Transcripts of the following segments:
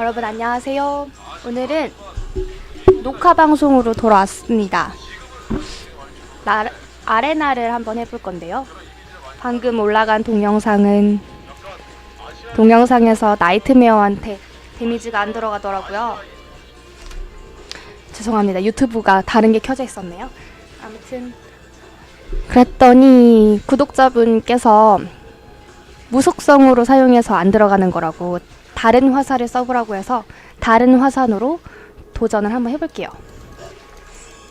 여러분 안녕하세요. 오늘은 녹화 방송으로 돌아왔습니다. 나, 아레나를 한번 해볼 건데요. 방금 올라간 동영상은 동영상에서 나이트메어한테 데미지가 안 들어가더라고요. 죄송합니다. 유튜브가 다른 게 켜져 있었네요. 아무튼 그랬더니 구독자분께서 무속성으로 사용해서 안 들어가는 거라고 다른 화살을 써보라고 해서 다른 화산으로 도전을 한번 해볼게요.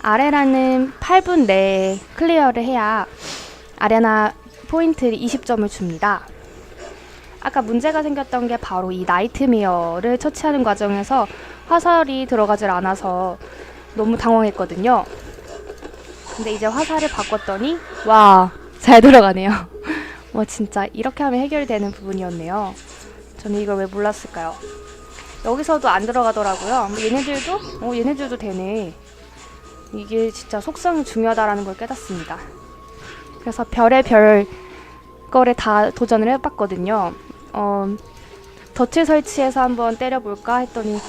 아레나는 8분 내에 클리어를 해야 아레나 포인트 20점을 줍니다. 아까 문제가 생겼던 게 바로 이 나이트메어를 처치하는 과정에서 화살이 들어가질 않아서 너무 당황했거든요. 근데 이제 화살을 바꿨더니 와 잘 들어가네요. 와 진짜 이렇게 하면 해결되는 부분이었네요. 저는 이걸 왜 몰랐을까요? 여기서도 안 들어가더라고요. 뭐 얘네들도 어 얘네들도 되네. 이게 진짜 속성이 중요하다라는 걸 깨닫습니다. 그래서 별의 별 거를 다 도전을 해봤거든요. 어, 덫을 설치해서 한번 때려볼까 했더니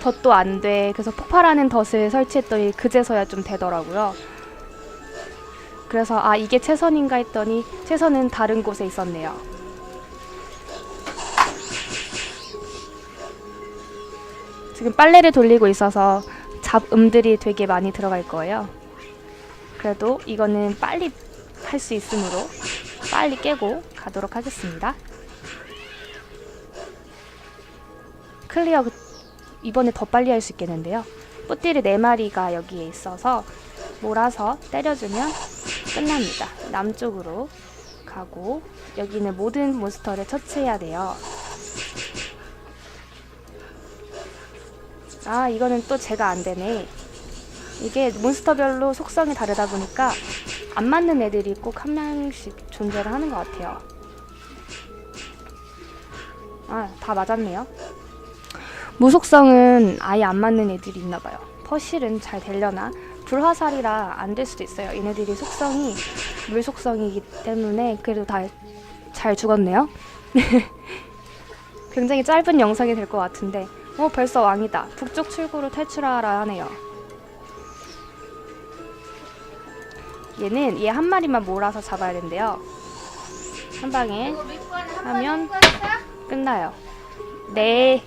덫도 안 돼. 그래서 폭발하는 덫을 설치했더니 그제서야 좀 되더라고요. 그래서 아 이게 최선인가 했더니 최선은 다른 곳에 있었네요. 지금 빨래를 돌리고 있어서 잡음들이 되게 많이 들어갈 거예요. 그래도 이거는 빨리 할 수 있으므로 빨리 깨고 가도록 하겠습니다. 클리어 그- 이번에 더 빨리 할 수 있겠는데요. 뿌띠리 4마리가 여기에 있어서 몰아서 때려주면 끝납니다. 남쪽으로 가고 여기는 모든 몬스터를 처치해야 돼요. 아 이거는 또 제가 안 되네. 이게 몬스터별로 속성이 다르다 보니까 안 맞는 애들이 꼭 한 명씩 존재를 하는 것 같아요. 아, 다 맞았네요. 무속성은 아예 안 맞는 애들이 있나 봐요. 퍼실은 잘 되려나? 불화살이라 안 될 수도 있어요. 얘네들이 속성이 물 속성이기 때문에 그래도 다 잘 죽었네요. 굉장히 짧은 영상이 될 것 같은데 어 벌써 왕이다. 북쪽 출구로 탈출하라 하네요. 얘는 얘 한 마리만 몰아서 잡아야 된대요. 한 방에 하면 끝나요. 네.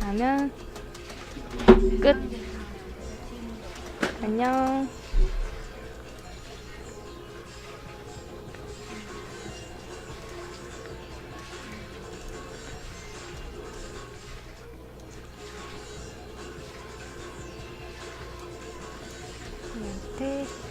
하면 끝. 안녕. 이한테